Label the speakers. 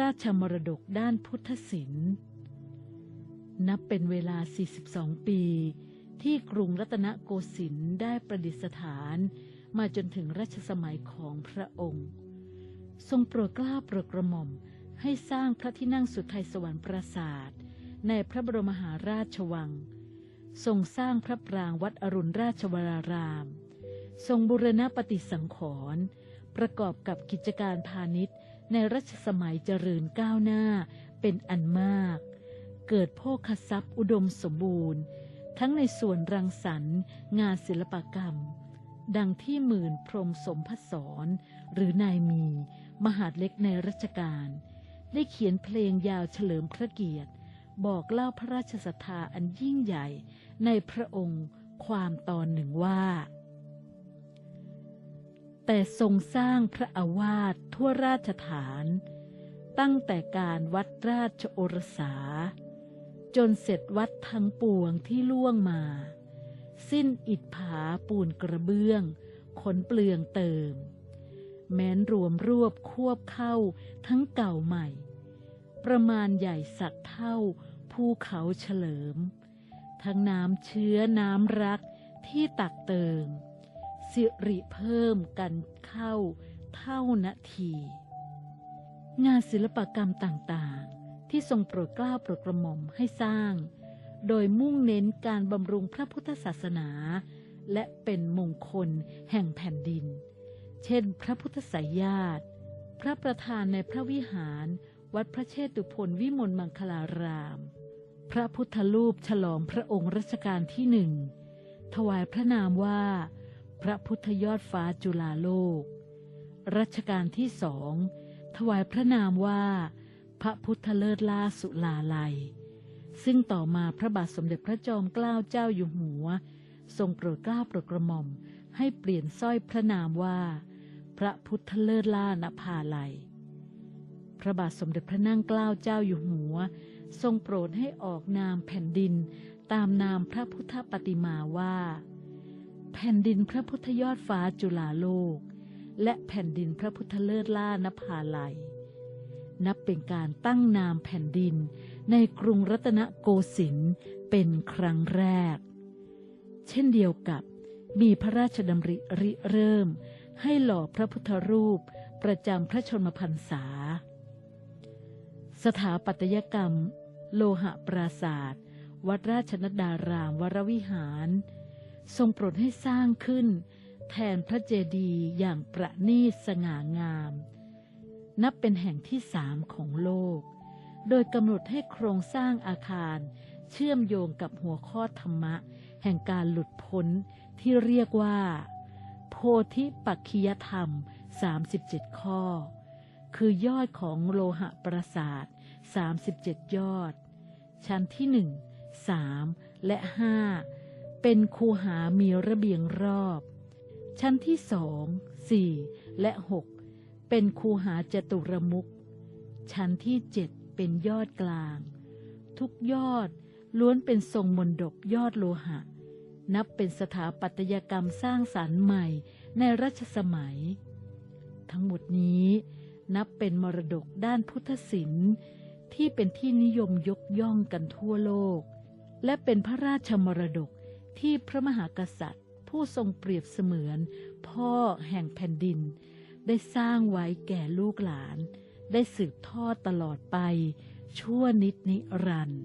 Speaker 1: ราชมรดกด้านพุทธศิลป์ นับเป็นเวลา 42 ปี ที่กรุงรัตนโกสินทร์ได้ประดิษฐานมาจนถึงรัชสมัยของพระองค์ ทรงโปรดกล้าโปรดกระหม่อมให้สร้างพระที่นั่งสุทัยสวรรค์ปราสาท ในพระบรมมหาราชวัง ทรงสร้างพระปรางวัดอรุณราชวราราม ทรงบุรณะปฏิสังขรณ์ประกอบกับกิจการพาณิชย์ ในรัชสมัยเจริญก้าวหน้าเป็นอันมาก เกิดโภคทรัพย์อุดมสมบูรณ์ ทั้งในส่วนรังสรรค์งานศิลปกรรม ดังที่หมื่นพรมสมพศรหรือนายมี มหาดเล็กในรัชกาลได้เขียนเพลงยาวเฉลิมพระเกียรติ บอกเล่าพระราชศรัทธาอันยิ่งใหญ่ในพระองค์ความตอนหนึ่งว่า แต่ทรงสร้างพระอาวาสทั่วราชฐาน ตั้งแต่การวัดราชโอรสา จนเสร็จวัดทั้งปวงที่ล่วงมา สิ้นอิฐผาปูนกระเบื้องขนเปลืองเติม แม้นรวมรวบควบเข้าทั้งเก่าใหม่ ประมาณใหญ่สัตว์เท่าภูเขาเฉลิม ทั้งน้ำเชื้อน้ำรักที่ตักเติม สิริเพิ่มกันเข้าเท่านาที งานศิลปกรรมต่างๆ ที่ทรงโปรดเกล้าโปรดกระหม่อมให้สร้าง โดยมุ่งเน้นการบำรุงพระพุทธศาสนา และเป็นมงคลแห่งแผ่นดิน เช่น พระพุทธสายญาติ พระประธานในพระวิหาร วัดพระเชตุพนวิมลมังคลาราม พระพุทธรูปฉลองพระองค์รัชกาลที่หนึ่งถวายพระนามว่า พระพุทธยอดฟ้าจุฬาโลก รัชกาลที่สองถวายพระนามว่า พระพุทธเลิศล่าสุลาลัย ซึ่งต่อมาพระบาทสมเด็จพระจอมเกล้าเจ้าอยู่หัว ทรงโปรดเกล้าโปรดกระหม่อม ให้เปลี่ยนสร้อยพระนามว่า พระพุทธเลิศล่านภาลัย พระบาทสมเด็จพระนั่งเกล้าเจ้าอยู่หัว ทรงโปรดให้ออกนามแผ่นดินตามนามพระพุทธปฏิมาว่า แผ่นดินพระพุทธยอดฟ้าจุฬาโลก และแผ่นดินพระพุทธเลิศล่านภาลัย นับเป็นการตั้งนามแผ่นดินในกรุงรัตนโกสินทร์เป็นครั้งแรก เช่นเดียวกับมีพระราชดำริริเริ่ม ให้หล่อพระพุทธรูปประจำพระชนมพรรษา สถาปัตยกรรม โลหะปราศาสตร์วัดราชนดารามวรวิหาร ทรงโปรดให้สร้างขึ้น แทนพระเจดีย์อย่างประณีตสง่างาม นับเป็นแห่งที่สามของโลก โดยกำหนดให้โครงสร้างอาคาร เชื่อมโยงกับหัวข้อธรรมะ แห่งการหลุดพ้นที่เรียกว่า โพธิปักคียธรรม 37 ข้อ คือยอดของโลหะประสาท 37 ยอด ชั้นที่หนึ่งสามและห้า เป็นคูหามีระเบียงรอบ ชั้นที่สองสี่และหกเป็นคูหาจตุรมุขชั้นที่เจ็ดเป็นยอดกลาง ทุกยอดล้วนเป็นทรงมนดบยอดโลหะ นับเป็นสถาปัตยกรรมสร้างสารรค์ใหม่ในรัชสมัย ทั้งหมดนี้นับเป็นมรดกด้านพุทธศิลป์ที่เป็นที่นิยมยกย่องกันทั่วโลก และเป็นพระราชมรดก ที่พระมหากษัตริย์ ผู้ทรงเปรียบเสมือน พ่อแห่งแผ่นดิน ได้สร้างไว้แก่ลูกหลาน ได้สืบทอดตลอดไป ชั่วนิดนิรันดร์